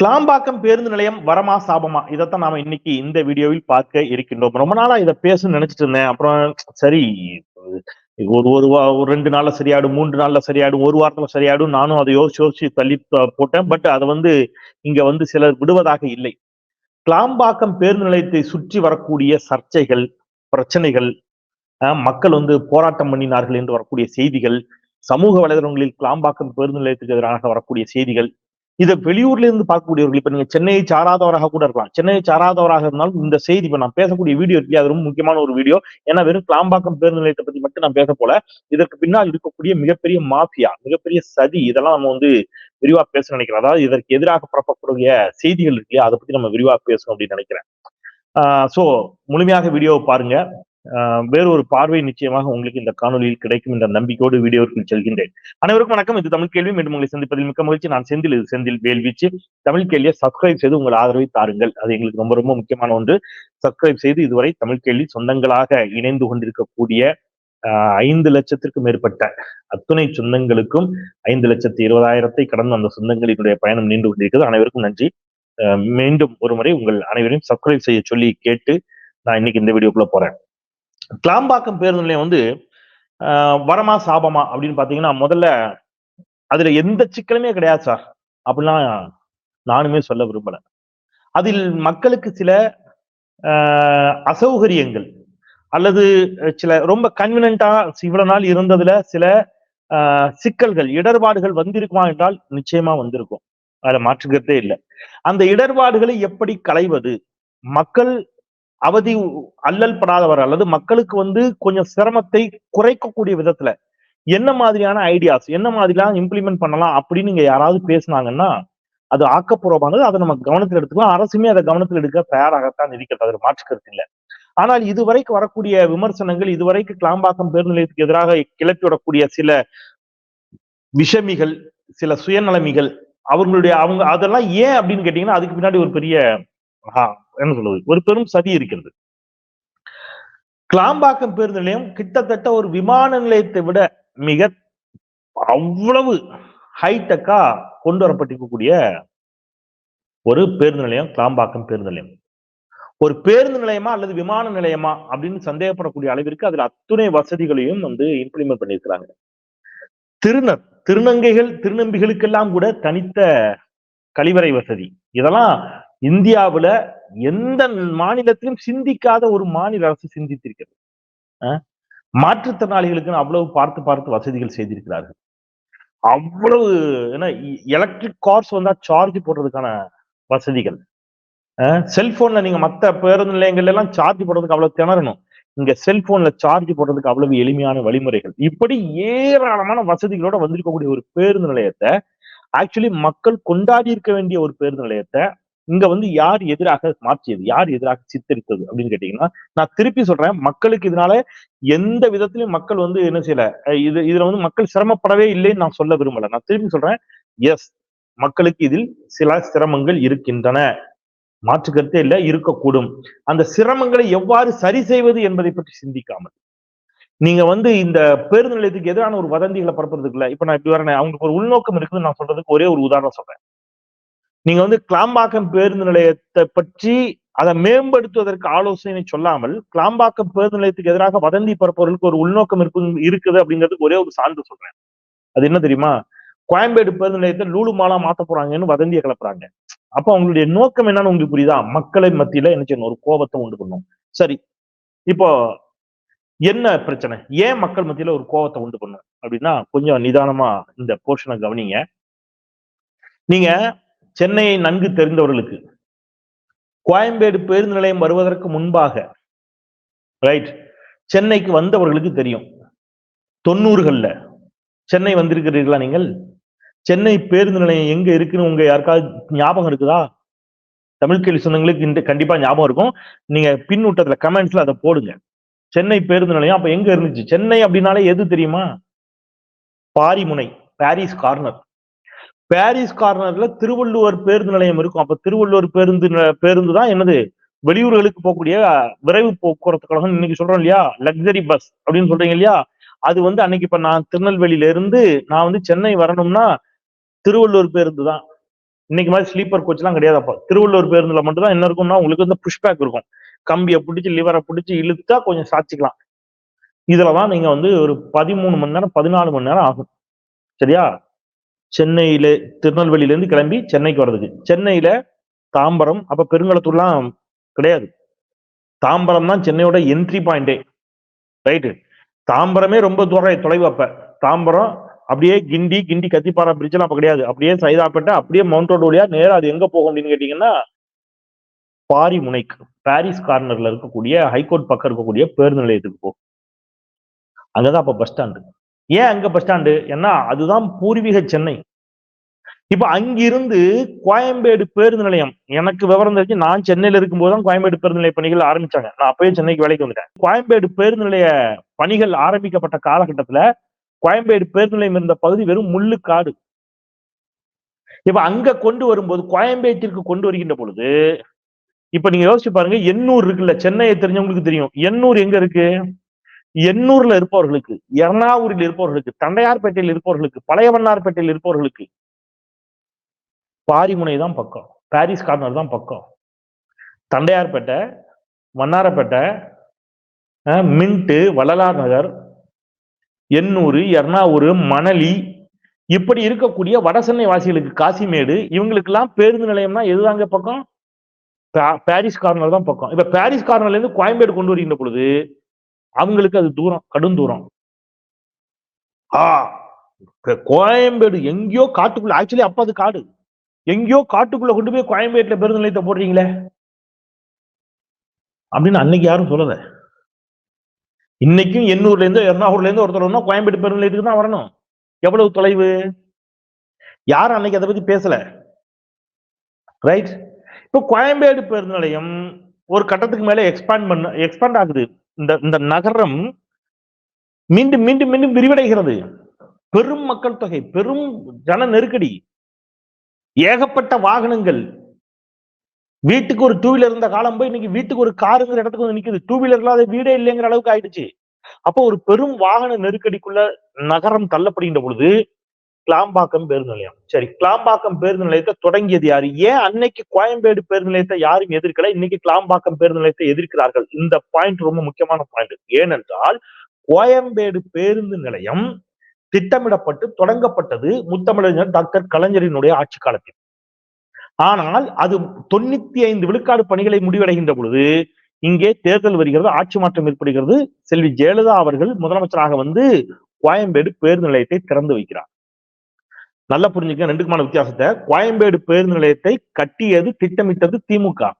கிளாம்பாக்கம் பேருந்து நிலையம் வரமா சாபமா? இதைத்தான் நாம இன்னைக்கு இந்த வீடியோவில் பார்க்க இருக்கின்றோம். ரொம்ப நாளா இதை பேசணும்னு நினைச்சிட்டு இருந்தேன். அப்புறம் சரி ஒரு ஒரு ஒரு ரெண்டு நாள்ல சரியாடும் மூன்று நாள்ல சரியாடும் ஒரு வாரத்துல சரியாடும் நானும் அதை யோசிச்சு யோசிச்சு தள்ளி போட்டேன். பட் அதை வந்து இங்க வந்து சிலர் விடுவதாக இல்லை. கிளாம்பாக்கம் பேருந்து நிலையத்தை சுற்றி வரக்கூடிய சர்ச்சைகள் பிரச்சனைகள் மக்கள் வந்து போராட்டம் பண்ணினார்கள் என்று வரக்கூடிய செய்திகள் சமூக வலைதளங்களில் கிளாம்பாக்கம் பேருந்து நிலையத்துக்கு எதிராக வரக்கூடிய செய்திகள் இதை வெளியூர்ல இருந்து பார்க்கக்கூடியவர்கள் இப்ப நீங்க சென்னையை சாராதவராக கூட இருக்கலாம். சென்னையை சாராதவராக இருந்தாலும் இந்த செய்தி இப்ப நான் பேசக்கூடிய வீடியோ இருக்கு அது ரொம்ப முக்கியமான ஒரு வீடியோ. ஏன்னா வெறும் கிளாம்பாக்கம் பேருந்து நிலையத்தை பத்தி மட்டும் நான் பேச போல இதற்கு பின்னால் இருக்கக்கூடிய மிகப்பெரிய மாஃபியா மிகப்பெரிய சதி இதெல்லாம் நம்ம வந்து விரிவா பேச நினைக்கிறோம். அதாவது இதற்கு எதிராக பரப்பக்கூடிய செய்திகள் இருக்கு அதை பத்தி நம்ம விரிவா பேசணும் அப்படின்னு நினைக்கிறேன். சோ முழுமையாக வீடியோவை பாருங்க. வேறு ஒரு பார்வை நிச்சயமாக உங்களுக்கு இந்த காணொலியில் கிடைக்கும் என்ற நம்பிக்கையோடு வீடியோவுக்குள் செல்கின்றேன். அனைவருக்கும் வணக்கம். இது தமிழ் கேள்வி. மீண்டும் உங்களை சந்திப்பதில் மிக்க மகிழ்ச்சி. நான் செந்தில். இது செந்தில் வேல்வீச்சு. தமிழ் கேள்வியை சப்ஸ்கிரைப் செய்து உங்கள் ஆதரவை தாருங்கள். அது எங்களுக்கு ரொம்ப ரொம்ப முக்கியமான ஒன்று. சப்ஸ்கிரைப் செய்து இதுவரை தமிழ் கேள்வி சொந்தங்களாக இணைந்து கொண்டிருக்கக்கூடிய ஐந்து லட்சத்திற்கும் மேற்பட்ட அத்துணை சொந்தங்களுக்கும் ஐந்து லட்சத்தி இருபதாயிரத்தை கடந்த அந்த சொந்தங்களினுடைய பயணம் நீண்டு கொண்டிருக்கிறது. அனைவருக்கும் நன்றி. மீண்டும் ஒரு முறை உங்கள் அனைவரையும் சப்ஸ்கிரைப் செய்ய சொல்லி கேட்டு நான் இன்னைக்கு இந்த வீடியோக்குள்ள போறேன். கிளாம்பாக்கம் பேருந்து நிலையம் வந்து ஆஹ் வரமா சாபமா அப்படின்னு பாத்தீங்கன்னா முதல்ல அதுல எந்த சிக்கலுமே கிடையாது சார். அப்படிலாம் நானுமே சொல்ல விரும்பல. அதில் மக்களுக்கு சில ஆஹ் அசௌகரியங்கள் அல்லது சில ரொம்ப கன்வீனண்டா இவ்வளவு நாள் இருந்ததுல சில ஆஹ் சிக்கல்கள் இடர்பாடுகள் வந்திருக்குமா என்றால் நிச்சயமா வந்திருக்கும். அதை மாற்றுக்கிறதே இல்லை. அந்த இடர்பாடுகளை எப்படி களைவது? மக்கள் அவதி அல்லல் படாதவர் அல்லது மக்களுக்கு வந்து கொஞ்சம் சிரமத்தை குறைக்கக்கூடிய விதத்துல என்ன மாதிரியான ஐடியாஸ் என்ன மாதிரிலாம் இம்ப்ளிமெண்ட் பண்ணலாம் அப்படின்னு நீங்க யாராவது பேசுனாங்கன்னா அது ஆக்கப்பூர்வமானது. அதை நம்ம கவனத்தில் எடுத்துக்கலாம். அரசுமே அதை கவனத்தில் எடுக்க தயாராகத்தான் இருக்கிறது. அதில் மாற்றுக்கிறது இல்லை. ஆனால் இதுவரைக்கும் வரக்கூடிய விமர்சனங்கள் இதுவரைக்கு கிளாம்பாக்கம் பேருந்து நிலையத்துக்கு எதிராக கிளப்பி விடக்கூடிய சில விஷமிகள் சில சுயநலமிகள் அவங்களுடைய அவங்க அதெல்லாம் ஏன் அப்படின்னு கேட்டீங்கன்னா அதுக்கு பின்னாடி ஒரு பெரிய என்ன சொல்றது? ஒரு பெரும் சதி இருக்கிறது. கிளாம்பாக்கம் பேருந்து நிலையம் கிட்டத்தட்ட ஒரு விமான நிலையத்தை விட மிக அவ்வளவு ஹைடெக்கா கொண்டு வரப்பட்டிருக்கக்கூடிய ஒரு பேருந்து நிலையம் கிளாம்பாக்கம் பேருந்து நிலையம். ஒரு பேருந்து நிலையமா அல்லது விமான நிலையமா அப்படின்னு சந்தேகப்படக்கூடிய அளவிற்கு அதுல அத்துணை வசதிகளையும் வந்து இம்ப்ளிமெண்ட் பண்ணியிருக்கிறாங்க. திருநர் திருநங்கைகள் திருநம்பிகளுக்கெல்லாம் கூட தனித்த கழிவறை வசதி. இதெல்லாம் இந்தியாவுல எந்த மாநிலத்திலும் சிந்திக்காத ஒரு மாநில அரசு சிந்தித்திருக்கிறது. மாற்றுத்திறனாளிகளுக்கு அவ்வளவு பார்த்து பார்த்து வசதிகள் செய்திருக்கிறார்கள். அவ்வளவு ஏன்னா எலக்ட்ரிக் கார்ஸ் வந்தா சார்ஜ் போடுறதுக்கான வசதிகள். செல்போன்ல நீங்க மத்த பேருந்து நிலையங்கள்ல எல்லாம் சார்ஜ் போடுறதுக்கு அவ்வளவு திணறணும். இங்க செல்போன்ல சார்ஜ் போடுறதுக்கு அவ்வளவு எளிமையான வழிமுறைகள். இப்படி ஏராளமான வசதிகளோட வந்திருக்கக்கூடிய ஒரு பேருந்து நிலையத்தை ஆக்சுவலி மக்கள் கொண்டாடி இருக்க வேண்டிய ஒரு பேருந்து நிலையத்தை இங்க வந்து யார் எதிராக மாற்றியது? யார் எதிராக சித்தரித்தது? அப்படின்னு கேட்டீங்கன்னா நான் திருப்பி சொல்றேன். மக்களுக்கு இதனால எந்த விதத்திலும் மக்கள் வந்து என்ன செய்யல? இது இதுல வந்து மக்கள் சிரமப்படவே இல்லைன்னு நான் சொல்ல விரும்பல. நான் திருப்பி சொல்றேன். எஸ் மக்களுக்கு இதில் சில சிரமங்கள் இருக்கின்றன. மாற்று கருத்தே இல்ல இருக்கக்கூடும். அந்த சிரமங்களை எவ்வாறு சரி செய்வது என்பதை பற்றி சிந்திக்காமல். நீங்க வந்து இந்த பேருந்து நிலையத்துக்கு எதிரான ஒரு வதந்திகளை பரப்புறதுக்கு இப்ப நான் இப்படி வரேன் அவங்களுக்கு ஒரு உள்நோக்கம் இருக்குன்னு நான் சொல்றதுக்கு ஒரே ஒரு உதாரணம் சொல்றேன். நீங்க வந்து கிளாம்பாக்கம் பேருந்து நிலையத்தை பற்றி அதை மேம்படுத்துவதற்கு ஆலோசனை சொல்லாமல் கிளாம்பாக்கம் பேருந்து நிலையத்துக்கு எதிராக வதந்தி பரப்புவதற்கு ஒரு உள்நோக்கம் இருக்கு இருக்குது அப்படிங்கிறதுக்கு ஒரே ஒரு சான்று சொல்றேன். அது என்ன தெரியுமா? கோயம்பேடு பேருந்து நிலையத்தை லூலு மாலா மாத்த போறாங்கன்னு வதந்தியை கிளப்புறாங்க. அப்ப அவங்களுடைய நோக்கம் என்னன்னு உங்களுக்கு புரியுதா? மக்களை மத்தியில என்ன செய்யணும்? ஒரு கோபத்தை உண்டு பண்ணும் சரி. இப்போ என்ன பிரச்சனை? ஏன் மக்கள் மத்தியில ஒரு கோபத்தை உண்டு பண்ணும் அப்படின்னா கொஞ்சம் நிதானமா இந்த போர்ஷனை கவனிங்க. நீங்க சென்னையை நன்கு தெரிந்தவர்களுக்கு. கோயம்பேடு பேருந்து நிலையம் வருவதற்கு முன்பாக ரைட் சென்னைக்கு வந்தவர்களுக்கு தெரியும். தொண்ணூறுகள்ல. சென்னை வந்திருக்கிறீர்களா நீங்கள்? சென்னை பேருந்து நிலையம் எங்க இருக்குன்னு உங்க யாருக்காவது ஞாபகம் இருக்குதா? தமிழ் கேள்வி சொந்தங்களுக்கு இந்த கண்டிப்பா ஞாபகம் இருக்கும். நீங்க பின்னூட்டத்துல கமெண்ட்ஸ்ல அதை போடுங்க. சென்னை பேருந்து நிலையம் அப்ப எங்க இருந்துச்சு? சென்னை அப்படின்னாலே எது தெரியுமா? பாரிமுனை பாரிஸ் கார்னர் பாரிஸ் கார்னர்ல திருவள்ளுவர் பேருந்து நிலையம் இருக்கும். அப்ப திருவள்ளுவர் பேருந்து பேருந்து தான் என்னது? வெளியூர்களுக்கு போகக்கூடிய விரைவு போக்குவரத்து கழகம். இன்னைக்கு சொல்றோம் இல்லையா? லக்ஸரி பஸ் அப்படின்னு சொல்றீங்க இல்லையா? அது வந்து அன்னைக்கு இப்ப நான் திருநெல்வேலியில இருந்து நான் வந்து சென்னை வரணும்னா திருவள்ளூர் பேருந்து தான் இன்னைக்கு மாதிரி ஸ்லீப்பர் கோச் எல்லாம் கிடையாது அப்போ. திருவள்ளூர் பேருந்துல மட்டும் தான் என்ன இருக்கும்னா உங்களுக்கு வந்து புஷ்பேக் இருக்கும். கம்பியை பிடிச்சி லிவரை பிடிச்சி இழுத்தா கொஞ்சம் சாச்சிக்கலாம். இதுலதான் நீங்க வந்து ஒரு பதிமூணு மணி நேரம் பதினாலு மணி நேரம் ஆகும். சரியா? சென்னையில திருநெல்வேலியிலேருந்து கிளம்பி சென்னைக்கு வர்றதுக்கு. சென்னையில தாம்பரம் அப்ப பெருங்கலத்தூர்லாம் கிடையாது. தாம்பரம் தான் சென்னையோட என்ட்ரி பாயிண்டே ரைட்டு தாம்பரமே ரொம்ப தூரம் தொலைவு அப்ப. தாம்பரம் அப்படியே கிண்டி கிண்டி கத்திப்பாறை பிரிட்ஜ் எல்லாம் அப்ப கிடையாது. அப்படியே சைதாப்பேட்டை அப்படியே மவுண்ட் ரோடு வழியா நேரம் அது எங்க போகும் அப்படின்னு கேட்டீங்கன்னா பாரி முனைக்கு பாரிஸ் கார்னர்ல இருக்கக்கூடிய ஹைகோர்ட் பக்கம் இருக்கக்கூடிய பேருந்து நிலையத்துக்கு போகும். அங்கதான் அப்ப பஸ் ஸ்டாண்டு ஏன் அங்க பஸ் ஸ்டாண்டு ஏன்னா அதுதான் பூர்வீக சென்னை. இப்ப அங்கிருந்து கோயம்பேடு பேருந்து நிலையம். எனக்கு விவரம் தெரிஞ்சு நான் சென்னையில இருக்கும்போது தான் கோயம்பேடு பேருந்து நிலைய பணிகள் ஆரம்பிச்சாங்க. நான் அப்பயே சென்னைக்கு வேலைக்கு வந்துட்டேன். கோயம்பேடு பேருந்து நிலைய பணிகள் ஆரம்பிக்கப்பட்ட காலகட்டத்துல கோயம்பேடு பேருந்து நிலையம் இருந்த பகுதி வெறும் முள்ளு காடு. இப்ப அங்க கொண்டு வரும்போது கோயம்பேட்டிற்கு கொண்டு வருகின்ற பொழுது இப்ப நீங்க யோசிச்சு பாருங்க எண்ணூர் இருக்குல்ல? சென்னையை தெரிஞ்சவங்களுக்கு தெரியும். எண்ணூர் எங்க இருக்கு? எண்ணூர்ல இருப்பவர்களுக்கு எர்ணாவூரில் இருப்பவர்களுக்கு தண்டையார்பேட்டையில் இருப்பவர்களுக்கு பழையவண்ணார்பேட்டையில் இருப்பவர்களுக்கு பாரிமுனை தான் பக்கம். பாரிஸ் கார்னர் தான் பக்கம். தண்டையார்பேட்டை வண்ணாரப்பேட்டை அஹ், மின்ட்டு வள்ளலார் நகர் எண்ணூறு எர்ணாவூர் மணலி இப்படி இருக்கக்கூடிய வடசென்னை வாசிகளுக்கு காசிமேடு இவங்களுக்கெல்லாம் பேருந்து நிலையம்னா எதுதாங்க பக்கம்? பாரிஸ் கார்னர் தான் பக்கம். இப்ப பாரிஸ் கார்னர்ல இருந்து கோயம்பேடு கொண்டு வருகின்ற பொழுது அவங்களுக்கு அது தூரம் கடும் தூரம். ஆ கோயம்பேடு எங்கேயோ காட்டுக்குள்ள ஆக்சுவலி அப்ப அது காடு. எங்கேயோ காட்டுக்குள்ள கொண்டு போய் கோயம்பேட்டுல பேருந்து நிலையத்தை போடுறீங்களே? அப்படின்னு அன்னைக்கு யாரும் சொல்லல. இன்னைக்கும் எண்ணூர்ல இருந்து எர்ணாகூர்ல இருந்து ஒருத்தர் வரணும் கோயம்பேடு பேருந்து நிலையத்துக்கு தான் வரணும். எவ்வளவு தொலைவு? யாரும் அன்னைக்கு அதை பத்தி பேசல? ரைட் இப்போ கோயம்பேடு பேருந்து நிலையம் ஒரு கட்டத்துக்கு மேல எக்ஸ்பேண்ட் பண்ண எக்ஸ்பேண்ட் ஆகுது. இந்த இந்த நகரம் மீண்டும் மீண்டும் மீண்டும் விரிவடைகிறது. பெரும் மக்கள் தொகை பெரும் ஜன நெருக்கடி ஏகப்பட்ட வாகனங்கள். வீட்டுக்கு ஒரு டூ வீலர் இருந்த காலம் போய் இன்னைக்கு வீட்டுக்கு ஒரு காருங்கிற இடத்துக்கு வந்து நிக்குது. டூ வீலர் இல்லாத வீடே இல்லைங்கிற அளவுக்கு ஆயிடுச்சு. அப்போ ஒரு பெரும் வாகன நெருக்கடிக்குள்ள நகரம் தள்ளப்படுகின்ற பொழுது கிளாம்பாக்கம் பேருந்து நிலையம். சரி கிளாம்பாக்கம் பேருந்து நிலையத்தை தொடங்கியது யாரு? ஏன் அன்னைக்கு கோயம்பேடு பேருந்து நிலையத்தை யாரும் எதிர்க்கல? இன்னைக்கு கிளாம்பாக்கம் பேருந்து நிலையத்தை எதிர்க்கிறார்கள். இந்த பாயிண்ட் ரொம்ப முக்கியமான பாயிண்ட் ஏனென்றால் கோயம்பேடு பேருந்து நிலையம் திட்டமிடப்பட்டு தொடங்கப்பட்டது முத்தமிழறிஞர் டாக்டர் கலைஞரினுடைய ஆட்சி காலத்தில். ஆனால் அது தொண்ணூத்தி ஐந்து விழுக்காடு பணிகளை முடிவடைகின்ற பொழுது இங்கே தேர்தல் வருகிறது ஆட்சி மாற்றம் ஏற்படுகிறது. செல்வி ஜெயலலிதா அவர்கள் முதலமைச்சராக வந்து கோயம்பேடு பேருந்து நிலையத்தை திறந்து வைக்கிறார். நல்லா புரிஞ்சுக்க ரெண்டுக்குமான வித்தியாசத்தை. கோயம்பேடு பேருந்து நிலையத்தை கட்டியது திட்டமிட்டது திமுக.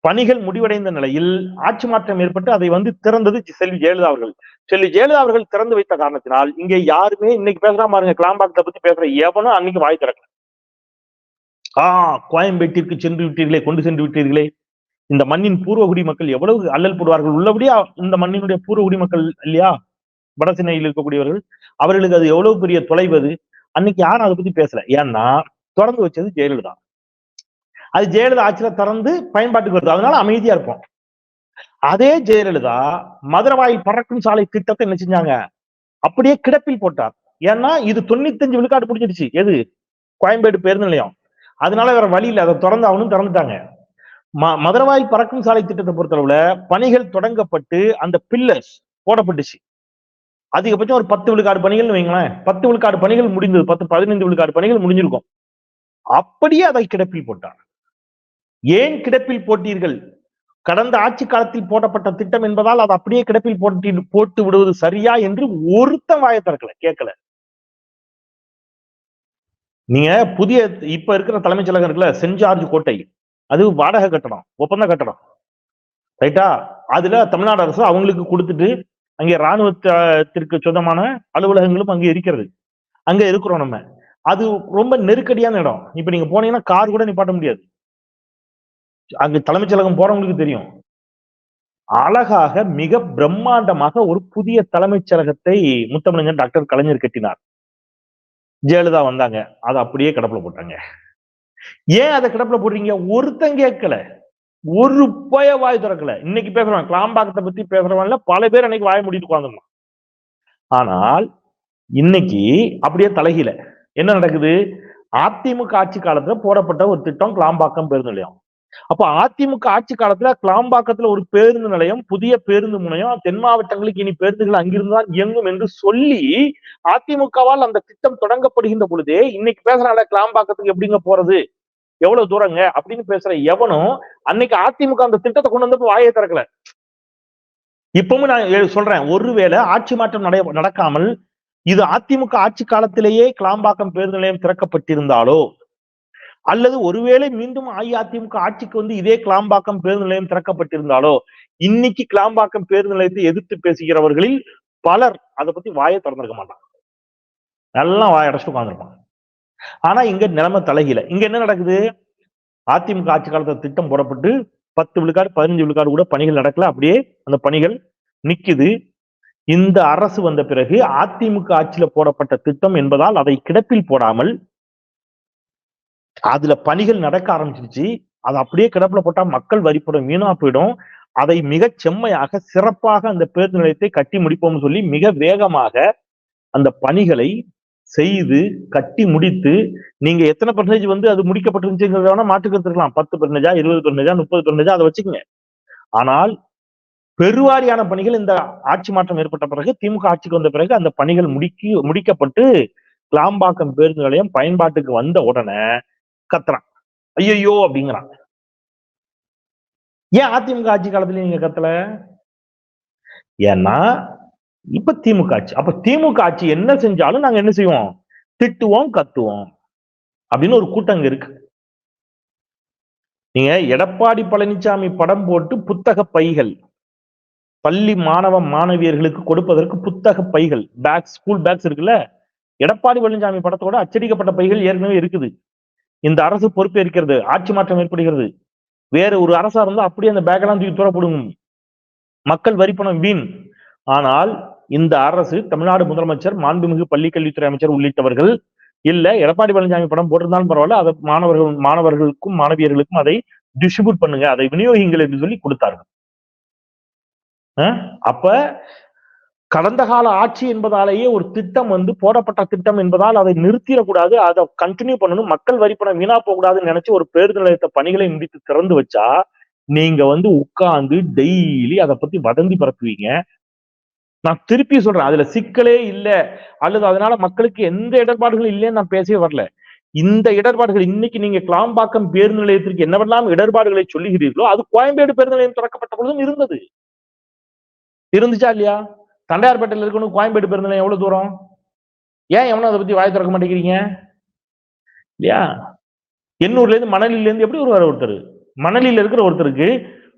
பணிகள் முடிவடைந்த நிலையில் ஆட்சி மாற்றம் ஏற்பட்டு அதை வந்து திறந்தது செல்வி ஜெயலலிதா அவர்கள். செல்வி ஜெயலலிதா அவர்கள் திறந்து வைத்த காரணத்தினால் இங்கே யாருமே இன்னைக்கு பேசுறா பாருங்க கிளாம்பாக்கத்தை பத்தி பேசுற எவனும் அன்னைக்கு வாய் திறக்கல. ஆஹ் கோயம்பேட்டிற்கு சென்று விட்டீர்களே கொண்டு சென்று விட்டீர்களே. இந்த மண்ணின் பூர்வகுடி மக்கள் எவ்வளவு அல்லல் போடுவார்கள்? உள்ளபடியா இந்த மண்ணினுடைய பூர்வகுடி மக்கள் இல்லையா? வடசென்னையில் இருக்கக்கூடியவர்கள். அவர்களுக்கு அது எவ்வளவு பெரிய தொலைவது அன்னைக்கு யாரும் அதை பத்தி பேசல. ஏன்னா திறந்து வச்சது ஜெயலலிதா அது ஜெயலலிதா ஆட்சியில திறந்து பயன்பாட்டுக்கு வருது. அதனால அமைதியா இருப்போம். அதே ஜெயலலிதா மதுரவாயில் பறக்கும் சாலை திட்டத்தை என்ன செஞ்சாங்க? அப்படியே கிடப்பில் போட்டார். ஏன்னா இது தொண்ணூத்தஞ்சு விழுக்காடு பிடிச்சிடுச்சு. எது? கோயம்பேடு பேருந்து நிலையம். அதனால வேற வழி இல்லை. அதை திறந்து அவனும் திறந்துட்டாங்க. ம மதுரவாயில் பறக்கும் சாலை திட்டத்தை பொறுத்தளவுல பணிகள் தொடங்கப்பட்டு அந்த பில்லர்ஸ் போடப்பட்டுச்சு. அதிகபட்சம் ஒரு பத்து விழுக்காடு பணிகள்னு வைங்களேன். பத்து விழுக்காடு பணிகள் முடிந்தது. பத்து பதினைந்து விழுக்காடு பணிகள் முடிஞ்சிருக்கும். அப்படியே அதை கிடப்பில் போட்டார் ஏன் கிடப்பில் போட்டீர்கள்? கடந்த ஆட்சி காலத்தில் போடப்பட்ட திட்டம் என்பதால் அது அப்படியே கிடப்பில் போட்டி போட்டு விடுவது சரியா என்று ஒருத்தன் வாயை திறக்கல கேட்கல. நீங்க புதிய இப்ப இருக்கிற தலைமைச் செயலகம் இருக்குல்ல சென்ட் ஜார்ஜ் கோட்டை. அது வாடகை கட்டணம் ஒப்பந்த கட்டணம் ரைட்டா? அதுல தமிழ்நாடு அரசு அவங்களுக்கு கொடுத்துட்டு அங்கே ராணுவத்திற்கு சொந்தமான அலுவலகங்களும் அங்கே இருக்கிறது. அங்க இருக்கிறோம் நம்ம. அது ரொம்ப நெருக்கடியான இடம். இப்ப நீங்க போனீங்கன்னா கார் கூட நிப்பாட்ட முடியாது. அங்க தலைமைச் செயலகம் போறவங்களுக்கு தெரியும். அழகாக மிக பிரம்மாண்டமாக ஒரு புதிய தலைமைச் செயலகத்தை டாக்டர் கலைஞர் கட்டினார். ஜெயலலிதா வந்தாங்க. அதை அப்படியே கிடப்புல போட்டாங்க. ஏன் அதை கிடப்புல போடுறீங்க? ஒருத்தன் கேட்கல. ஒரு பய வாய் திறக்கல. இன்னைக்கு பேசுறான் கிளாம்பாக்கத்தை பத்தி பேசுறவன்ல பல பேர் அன்னைக்கு வாய முடிட்டு உட்காந்துருந்தான் ஆனால் இன்னைக்கு அப்படியே தலைகீழ. என்ன நடக்குது? அதிமுக ஆட்சி காலத்துல போடப்பட்ட ஒரு திட்டம் கிளாம்பாக்கம் பேருந்து நிலையம். அப்ப அதிமுக ஆட்சி காலத்துல கிளாம்பாக்கத்துல ஒரு பேருந்து நிலையம் புதிய பேருந்து முனையம் தென் மாவட்டங்களுக்கு இனி பேருந்துகள் அங்கிருந்துதான் இயங்கும் என்று சொல்லி அதிமுகவால் அந்த திட்டம் தொடங்கப்படுகின்ற பொழுதே இன்னைக்கு பேசுறாங்க கிளாம்பாக்கத்துக்கு எப்படிங்க போறது? எவ்வளவு தூரங்க அப்படின்னு பேசுற எவனும் அன்னைக்கு அதிமுக அந்த திட்டத்தை கொண்டு வந்தப்ப வாயை திறக்கல. இப்பவும் நான் சொல்றேன் ஒருவேளை ஆட்சி மாற்றம் நடைய நடக்காமல் இது அதிமுக ஆட்சி காலத்திலேயே கிளாம்பாக்கம் பேருந்து நிலையம் திறக்கப்பட்டிருந்தாலோ அல்லது ஒருவேளை மீண்டும் அஇஅதிமுக ஆட்சிக்கு வந்து இதே கிளாம்பாக்கம் பேருந்து நிலையம் திறக்கப்பட்டிருந்தாலோ இன்னைக்கு கிளாம்பாக்கம் பேருந்து நிலையத்தை எதிர்த்து பேசுகிறவர்களில் பலர் அதை பத்தி வாயை திறந்திருக்க மாட்டாங்க. எல்லாம் வாயை அடைச்சிட்டு உட்காந்துருப்பாங்க ஆனா இங்க நிலைமை தலைகீழ. இங்க என்ன நடக்குது? அதிமுக ஆட்சி காலத்துல திட்டம் போடப்பட்டு பத்து விழுக்காடு பதினஞ்சு விழுக்காடு கூட பணிகள் நடக்கல. அப்படியே அந்த பணிகள் நிக்குது. இந்த அரசு வந்த பிறகு அதிமுக ஆட்சியில போடப்பட்ட திட்டம் என்பதால் அதை கிடப்பில் போடாமல் அதுல பணிகள் நடக்க ஆரம்பிச்சிருச்சு. அது அப்படியே கிடப்புல போட்டா மக்கள் வரிப்படும் வீணா போயிடும். அதை மிக செம்மையாக சிறப்பாக அந்த பேருந்து நிலையத்தை கட்டி முடிப்போம்னு சொல்லி மிக வேகமாக அந்த பணிகளை செய்து கட்டி முடித்து நீங்க எத்தனை பர்சன்டேஜ் வந்து அது முடிக்கப்பட்டிருந்துச்சுங்கிறத வேணா மாற்றுக்கிறதுக்கலாம் பத்து பர்சன்டேஜா இருபது பர்சன்டேஜா முப்பது பர்சன்டேஜா அதை வச்சுக்கோங்க. ஆனால் பெருவாரியான பணிகள் இந்த ஆட்சி மாற்றம் ஏற்பட்ட பிறகு திமுக ஆட்சிக்கு வந்த பிறகு அந்த பணிகள் முடிக்கி முடிக்கப்பட்டு கிளாம்பாக்கம் பேருந்து நிலையம் பயன்பாட்டுக்கு வந்த உடனே கத்துறான். ஐயையோ! அப்படிங்கிறான். ஏன் அதிமுக ஆட்சி காலத்துல நீங்க கத்தல? ஏன்னா இப்ப திமுக ஆட்சி. அப்ப திமுக ஆட்சி என்ன செஞ்சாலும் நாங்க என்ன செய்வோம்? திட்டுவோம் கத்துவோம். அப்படின்னு ஒரு கூட்டம் இருக்கு. நீங்க எடப்பாடி பழனிசாமி படம் போட்டு புத்தக பைகள் பள்ளி மாணவ மாணவியர்களுக்கு கொடுப்பதற்கு புத்தக பைகள் பேக்ஸ் ஸ்கூல் பேக்ஸ் இருக்குல்ல? எடப்பாடி பழனிசாமி படத்தோட அச்சடிக்கப்பட்ட பைகள் ஏற்கனவே இருக்குது. இந்த அரசு பொறுப்பேற்கிறது ஆட்சி மாற்றம் ஏற்படுகிறது. வேற ஒரு அரசா இருந்தா அப்படியே அந்த பேக்கெல்லாம் தூக்கி தூரப்படும் மக்கள் வரிப்பணம் வீண். ஆனால் இந்த அரசு தமிழ்நாடு முதலமைச்சர் மாண்புமிகு பள்ளிக்கல்வித்துறை அமைச்சர் உள்ளிட்டவர்கள் இல்ல எடப்பாடி பழனிசாமி படம் போட்டிருந்தாலும் பரவாயில்ல அதை மாணவர்கள் மாணவர்களுக்கும் மாணவியர்களுக்கும் அதை டிஸ்ட்ரிபியூட் பண்ணுங்க அதை விநியோகிங்கள் என்று சொல்லி கொடுத்தார்கள். அப்ப கடந்த கால ஆட்சி என்பதாலேயே ஒரு திட்டம் வந்து போடப்பட்ட திட்டம் என்பதால் அதை நிறுத்திடக்கூடாது அதை கண்டினியூ பண்ணணும் மக்கள் வரிப்பணம் வீணா போகக்கூடாதுன்னு நினைச்சு ஒரு பேருந்து நிலையத்த பணிகளை முடித்து திறந்து வச்சா நீங்க வந்து உட்கார்ந்து டெய்லி அதை பத்தி வதந்தி பரப்புவீங்க. நான் திருப்பி சொல்றேன். அதுல சிக்கலே இல்லை. அல்லது அதனால மக்களுக்கு எந்த இடர்பாடுகளும் இல்லைன்னு நான் பேசவே வரல. இந்த இடர்பாடுகள் இன்னைக்கு நீங்க கிளாம்பாக்கம் பேருந்து நிலையத்திற்கு என்னவெல்லாம் இடர்பாடுகளை சொல்லுகிறீர்களோ அது கோயம்பேடு பேருந்து நிலையம் திறக்கப்பட்ட பொழுதும் இருந்தது. இருந்துச்சா இல்லையா? தண்டையார்பேட்டையில் இருக்கணும் கோயம்பேடு பேருந்து நிலையம் எவ்வளவு தூரம்? ஏன் எவனும் அதை பத்தி வாய் திறக்க மாட்டேங்கிறீங்க? இல்லையா? எண்ணூர்ல இருந்து மணலில இருந்து எப்படி வருவார் ஒருத்தர்? மணலில இருக்கிற ஒருத்தருக்கு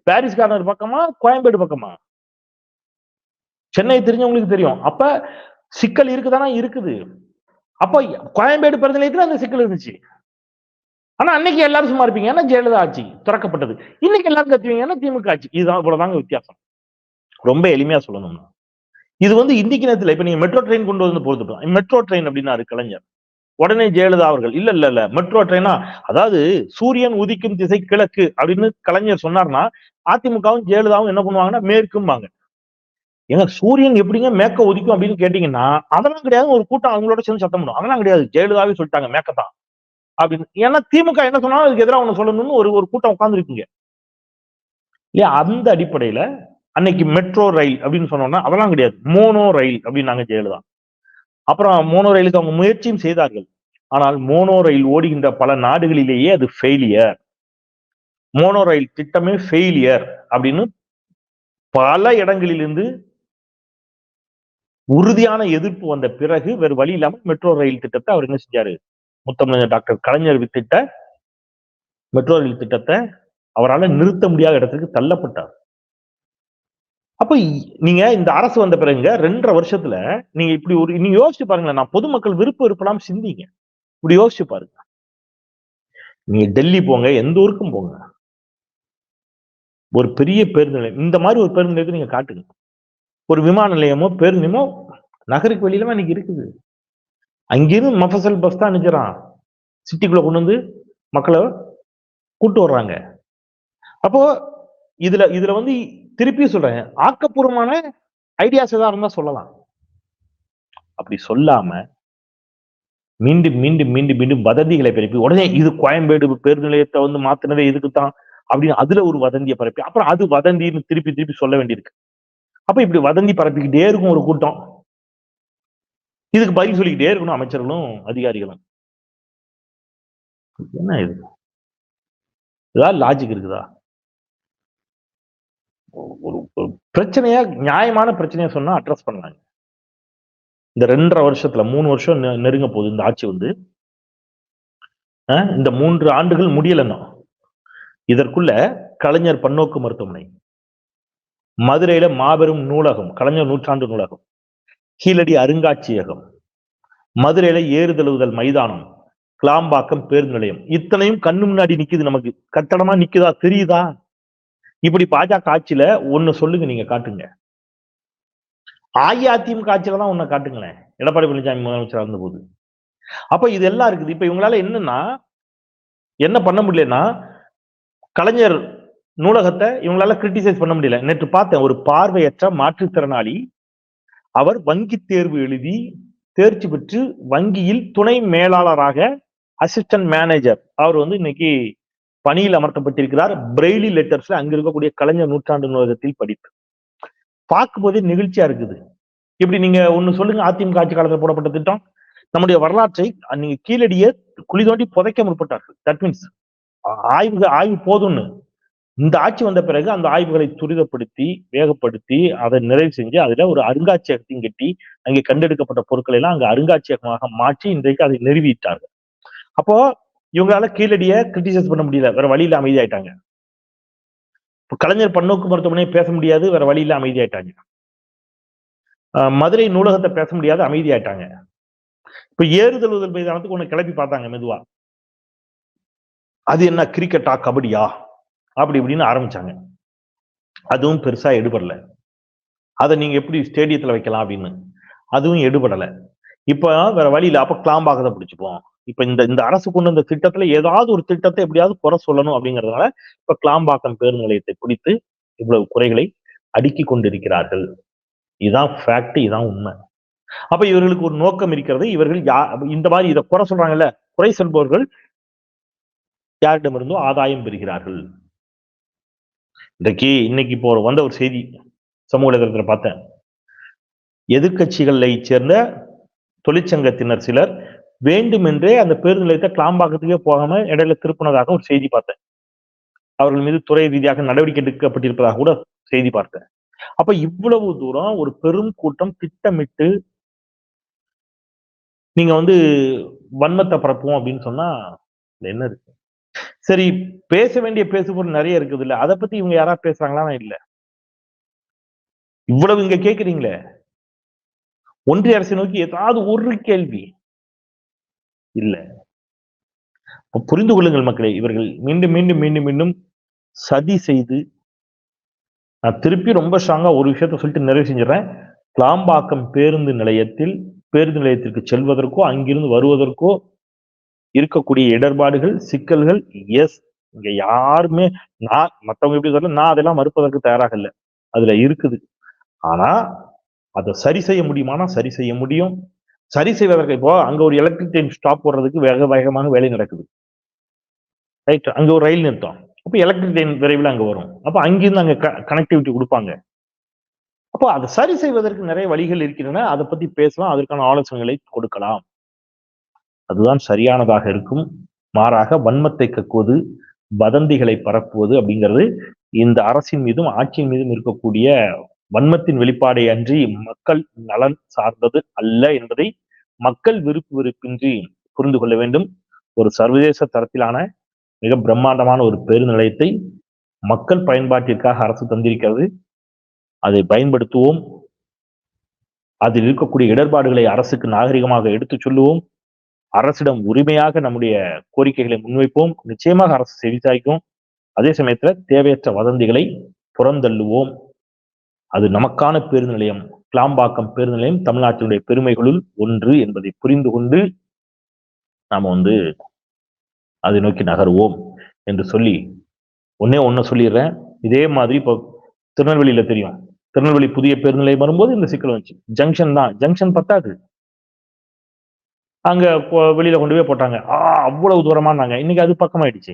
பாரிஸ் கார்னர் பக்கமா கோயம்பேடு பக்கமா? சென்னை தெரிஞ்சவங்களுக்கு தெரியும். அப்ப சிக்கல் இருக்குதானா? இருக்குது. அப்ப கோயம்பேடு பிறந்த நிலையத்துல அந்த சிக்கல் இருந்துச்சு. ஆனா அன்னைக்கு எல்லாரும் சும்மா இருப்பீங்க. ஏன்னா ஜெயலலிதா ஆட்சி திறக்கப்பட்டது. இன்னைக்கு எல்லாரும் கத்துவீங்க. ஏன்னா திமுக ஆட்சி. இதுதான் இவ்வளவுதாங்க வித்தியாசம். ரொம்ப எளிமையா சொல்லணும்னா இது வந்து இன்னைக்கு நேரத்துல இப்ப நீங்க மெட்ரோ ட்ரெயின் கொண்டு வந்து போறது மெட்ரோ ட்ரெயின் அப்படின்னா கலைஞர். உடனே ஜெயலலிதா அவர்கள். இல்ல இல்ல இல்ல. மெட்ரோ ட்ரெயினா அதாவது சூரியன் உதிக்கும் திசை கிழக்கு அப்படின்னு கலைஞர் சொன்னார்னா அதிமுகவும் ஜெயலலிதாவும் என்ன பண்ணுவாங்கன்னா மேற்கும்பாங்க. ஏங்க சூரியன் எப்படிங்க மேக்க உதிக்கும் அப்படின்னு கேட்டீங்கன்னா அதெல்லாம் கிடையாது. ஒரு கூட்டம் அவங்களோட சேர்ந்து சத்தம் பண்ணும் அதெல்லாம் கிடையாது. ஜெயலலிதாவே சொல்லிட்டாங்க மேக்கத்தான் அப்படின்னு. ஏன்னா திமுக என்ன சொன்னாலும் அதுக்கு எதிராக ஒன்று சொல்லணும்னு ஒரு ஒரு கூட்டம் உட்காந்துருக்குங்க இல்லையா? அந்த அடிப்படையில அன்னைக்கு மெட்ரோ ரயில் அப்படின்னு சொன்னோம்னா அதெல்லாம் கிடையாது. மோனோ ரயில் அப்படின்னு நாங்க ஜெயலலிதா. அப்புறம் மோனோ ரயிலுக்கு அவங்க முயற்சியும் செய்தார்கள். ஆனால் மோனோ ரயில் ஓடுகின்ற பல நாடுகளிலேயே அது ஃபெயிலியர் மோனோ ரயில் திட்டமே ஃபெயிலியர் அப்படின்னு பல இடங்களிலிருந்து உறுதியான எதிர்ப்பு வந்த பிறகு வேறு வழி இல்லாமல் மெட்ரோ ரயில் திட்டத்தை அவர் என்ன செஞ்சாரு? முத்தமிழர் டாக்டர் கலைஞர் வித்திட்ட மெட்ரோ ரயில் திட்டத்தை அவரால் நிறுத்த முடியாத இடத்துக்கு தள்ளப்பட்டார். அப்ப நீங்க இந்த அரசு வந்த பிறகுங்க ரெண்டரை வருஷத்துல நீங்க இப்படி ஒரு நீங்க யோசிச்சு பாருங்களேன் நான் பொதுமக்கள் விருப்பம் இருப்பலாம் சிந்திங்க. இப்படி யோசிச்சு பாருங்க. நீங்க டெல்லி போங்க எந்த ஊருக்கும் போங்க. ஒரு பெரிய பேருந்து நிலையம் இந்த மாதிரி ஒரு பேருந்து நிலையத்தை நீங்க காட்டுங்க. ஒரு விமான நிலையமோ பேருந்துமோ நகருக்கு வெளியிலமா இன்னைக்கு இருக்குது. அங்கிருந்து மஃபசல் பஸ் தான் நினைச்சான் சிட்டிக்குள்ள கொண்டு வந்து மக்களை கூட்டு வர்றாங்க. அப்போ இதுல இதுல வந்து திருப்பி சொல்றேன். ஆக்கப்பூர்வமான ஐடியாஸ் ஏதாவது இருந்தா சொல்லலாம். அப்படி சொல்லாம மீண்டும் மீண்டும் மீண்டும் மீண்டும் வதந்திகளை பரப்பி உடனே இது கோயம்பேடு பேருந்து நிலையத்தை வந்து மாத்தினதே இதுக்கு தான் அப்படின்னு அதுல ஒரு வதந்தியை பரப்பி அப்புறம் அது வதந்தின்னு திருப்பி திருப்பி சொல்ல வேண்டியிருக்கு. அப்ப இப்படி வதந்தி பரப்பிக்கிட்டே இருக்கும் ஒரு கூட்டம். இதுக்கு பதில் சொல்லிக்கிட்டே இருக்கணும் அமைச்சர்களும் அதிகாரிகளும். என்ன இது? ஏதாவது லாஜிக் இருக்குதா? ஒரு ஒரு பிரச்சனையா நியாயமான பிரச்சனையா சொன்னா அட்ரஸ் பண்ணலாங்க. இந்த ரெண்டரை வருஷத்துல மூணு வருஷம் நெ- நெருங்க போகுது இந்த ஆட்சி வந்து. இந்த மூன்று ஆண்டுகள் முடியலன்னா இதற்குள்ள கலைஞர் பன்னோக்கு மருத்துவமனை. மதுரையில மாபெரும் நூலகம் கலைஞர் நூற்றாண்டு நூலகம் கீழடி அருங்காட்சியகம் மதுரையில ஏறுதழுவுதல் மைதானம் கிளாம்பாக்கம் பேருந்து நிலையம். இத்தனையும் கண்ணு முன்னாடி நிக்குது நமக்கு. கட்டடமா நிக்குதா தெரியுதா? இப்படி பாஜக ஆட்சியில ஒண்ணு சொல்லுங்க நீங்க காட்டுங்க. அஇஅதிமுக ஆட்சியில தான் ஒண்ணு காட்டுங்களேன். எடப்பாடி பழனிசாமி முதலமைச்சராக இருந்த போது அப்ப இது எல்லாம் இருக்குது. இப்ப இவங்களால என்னன்னா என்ன பண்ண முடியலன்னா கலைஞர் நூலகத்தை இவங்களால கிரிட்டிசைஸ் பண்ண முடியல. நேற்று பார்த்தேன் ஒரு பார்வையற்ற மாற்றுத்திறனாளி அவர் வங்கி தேர்வு எழுதி தேர்ச்சி பெற்று வங்கியில் துணை மேலாளராக அசிஸ்டன்ட் மேனேஜர் அவர் வந்து இன்னைக்கு பணியில் அமர்த்தப்பட்டிருக்கிறார். பிரெய்லி லெட்டர்ஸ்ல அங்க இருக்கக்கூடிய கலைஞர் நூற்றாண்டு நூலகத்தில் படித்து பார்க்கும்போதே நிகழ்ச்சியா இருக்குது. இப்படி நீங்க ஒண்ணு சொல்லுங்க அதிமுக ஆட்சி காலத்தில் போடப்பட்ட திட்டம். நம்முடைய வரலாற்றை நீங்க கீழடியே குழி தோண்டி புதைக்க முற்பட்டார்கள். தட் மீன்ஸ் ஆய்வு ஆய்வு போதும்னு. இந்த ஆட்சி வந்த பிறகு அந்த ஆய்வுகளை துரிதப்படுத்தி வேகப்படுத்தி அதை நிறைவு செஞ்சு அதுல ஒரு அருங்காட்சியகத்தையும் கட்டி அங்கே கண்டெடுக்கப்பட்ட பொருட்களை எல்லாம் அங்க அருங்காட்சியகமாக மாற்றி இன்றைக்கு அதை நிறுவிட்டார்கள். அப்போ இவங்களால கீழடிய கிரிட்டிசைஸ் பண்ண முடியல. வேற வழியில அமைதியாயிட்டாங்க. கலைஞர் பன்னோக்கு மருத்துவமனையை பேச முடியாது வேற வழியில அமைதியாயிட்டாங்க. மதுரை நூலகத்தை பேச முடியாது அமைதியாயிட்டாங்க. இப்ப ஏறுதழுதல் மைதானத்துக்கு ஒண்ணு கிளப்பி பார்த்தாங்க மெதுவா. அது என்ன கிரிக்கெட்டா கபடியா? அப்படி இப்படின்னு ஆரம்பிச்சாங்க. அதுவும் பெருசா எடுபடல. அதை நீங்க எப்படி ஸ்டேடியத்துல வைக்கலாம் அப்படின்னு? அதுவும் எடுபடல. இப்ப வேற வழியில அப்ப கிளாம்பாகத்தை பிடிச்சிப்போம் இப்ப இந்த இந்த அரசு கொண்டு இந்த திட்டத்துல ஏதாவது ஒரு திட்டத்தை எப்படியாவது குறை சொல்லணும் அப்படிங்கறதுனால இப்ப கிளாம்பாக்கம் பேருந்து நிலையத்தை குறித்து இவ்வளவு குறைகளை அடுக்கி கொண்டிருக்கிறார்கள். இதுதான் ஃபேக்ட் இதுதான் உண்மை. அப்ப இவர்களுக்கு ஒரு நோக்கம் இருக்கிறது. இவர்கள் யா இந்த மாதிரி இதை குறை சொல்றாங்கல்ல. குறை சொல்பவர்கள் யாரிடமிருந்தோ ஆதாயம் பெறுகிறார்கள். இன்றைக்கு இன்னைக்கு இப்போ ஒரு வந்த ஒரு செய்தி சமூக வலைதளத்துல பார்த்தேன். எதிர்க்கட்சிகளை சேர்ந்த தொழிற்சங்கத்தினர் சிலர் வேண்டுமென்றே அந்த பேருந்து நிலையத்தை கிளாம்பாக்கத்துக்கே போகாம இடையில திருப்பினதாக ஒரு செய்தி பார்த்தேன். அவர்கள் மீது துறை ரீதியாக நடவடிக்கை எடுக்கப்பட்டிருப்பதாக கூட செய்தி பார்த்தேன். அப்ப இவ்வளவு தூரம் ஒரு பெரும் கூட்டம் திட்டமிட்டு நீங்க வந்து வன்மத்தை பரப்புவோம் அப்படின்னு சொன்னா என்ன இருக்கு சரி பேச வேண்டிய பேசுபொருள் நிறைய இருக்குது இல்ல அதை பத்தி இவங்க யாராவது பேசுறாங்களா இல்ல. இவ்வளவு இங்க கேக்குறீங்களே? ஒன்றிய அரசை நோக்கி ஏதாவது ஒரு கேள்வி. இல்ல. புரிந்து கொள்ளுங்கள் மக்களே இவர்கள் மீண்டும் மீண்டும் மீண்டும் மீண்டும் சதி செய்து நான் திருப்பி ரொம்ப ஸ்ட்ராங்கா ஒரு விஷயத்த சொல்லிட்டு நிறைவு செஞ்சிடறேன். கிளாம்பாக்கம் பேருந்து நிலையத்தில் பேருந்து நிலையத்திற்கு செல்வதற்கோ அங்கிருந்து வருவதற்கோ இருக்கக்கூடிய இடர்பாடுகள் சிக்கல்கள் எஸ் இங்க யாருமே நான் மத்தவங்க எப்படி சொல்ல நான் அதெல்லாம் மறுப்பதற்கு தயாராக இல்லை அதுல இருக்குது. ஆனா அதை சரி செய்ய முடியுமானா சரி செய்ய முடியும். சரி செய்வதற்கு இப்போ அங்க ஒரு எலக்ட்ரிக் ட்ரெயின் ஸ்டாப் போடுறதுக்கு வேக வேகமாக வேலை நடக்குது. ரைட் அங்க ஒரு ரயில் நிறுத்தம். அப்போ எலக்ட்ரிக் ட்ரெயின் விரைவில் அங்க வரும். அப்போ அங்கிருந்து அங்க கனெக்டிவிட்டி கொடுப்பாங்க. அப்போ அதை சரி செய்வதற்கு நிறைய வழிகள் இருக்கின்றன. அதை பத்தி பேசலாம். அதற்கான ஆலோசனைகளை கொடுக்கலாம். அதுதான் சரியானதாக இருக்கும். மாறாக வன்மத்தை கக்குவது வதந்திகளை பரப்புவது அப்படிங்கிறது இந்த அரசின் மீதும் ஆட்சியின் மீதும் இருக்கக்கூடிய வன்மத்தின் வெளிப்பாடை அன்றி மக்கள் நலன் சார்ந்தது அல்ல என்பதை மக்கள் விருப்பு வெறுப்பின்றி புரிந்து கொள்ள வேண்டும். ஒரு சர்வதேச தரத்திலான மிக பிரம்மாண்டமான ஒரு பேருந்து நிலையத்தை மக்கள் பயன்பாட்டிற்காக அரசு தந்திருக்கிறது. அதை பயன்படுத்துவோம். அதில் இருக்கக்கூடிய இடர்பாடுகளை அரசுக்கு நாகரிகமாக எடுத்துச் சொல்லுவோம். அரசிடம் உரிமையாக நம்முடைய கோரிக்கைகளை முன்வைப்போம். நிச்சயமாக அரசு செவிசாய்க்கும் அதே சமயத்துல தேவையற்ற வதந்திகளை புறந்தள்ளுவோம். அது நமக்கான பேருந்து நிலையம். கிளாம்பாக்கம் பேருந்து நிலையம் தமிழ்நாட்டினுடைய பெருமைகளுள் ஒன்று என்பதை புரிந்து கொண்டு நாம வந்து அதை நோக்கி நகருவோம் என்று சொல்லி ஒன்னே ஒன்னு சொல்லிடுறேன். இதே மாதிரி இப்போ திருநெல்வேலியில தெரியும். திருநெல்வேலி புதிய பேருந்து நிலையம் வரும்போது இந்த சிக்கல் வந்துச்சு. ஜங்ஷன் தான். ஜங்ஷன் பத்தாது. அங்க வெளியில கொண்டு போய் போட்டாங்க. ஆ அவ்வளவு தூரமானாங்க இன்னைக்கு அது பக்கமாயிடுச்சு.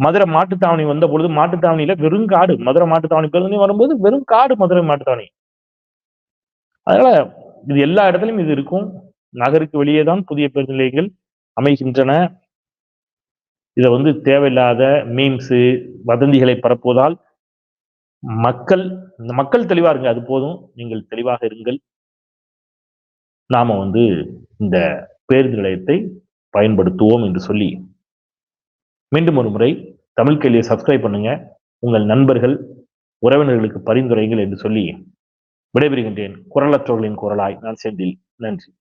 மதுரை மாட்டுத்தாவணி வந்த பொழுது மாட்டுத்தாவணியில வெறும் காடு. மதுரை மாட்டுத்தாவணி பேருந்து வரும்போது வெறும் காடு மதுரை மாட்டுத்தாவணி. அதனால இது எல்லா இடத்துலயும் இது இருக்கும். நகருக்கு வெளியே தான் புதிய பேருந்து நிலையங்கள் அமைகின்றன. இதை வந்து தேவையில்லாத மீம்ஸு வதந்திகளை பரப்புவதால் மக்கள் இந்த மக்கள் தெளிவா இருங்க அது போதும். நீங்கள் தெளிவாக இருங்கள். நாம் வந்து இந்த பேருந்து நிலையத்தை பயன்படுத்துவோம் என்று சொல்லி மீண்டும் ஒரு முறை தமிழ் கேள்வியை சப்ஸ்கிரைப் பண்ணுங்க. உங்கள் நண்பர்கள் உறவினர்களுக்கு பரிந்துரைங்கள் என்று சொல்லி விடைபெறுகின்றேன். குரலற்றவர்களின் குரலாய் நான் செந்தில். நன்றி.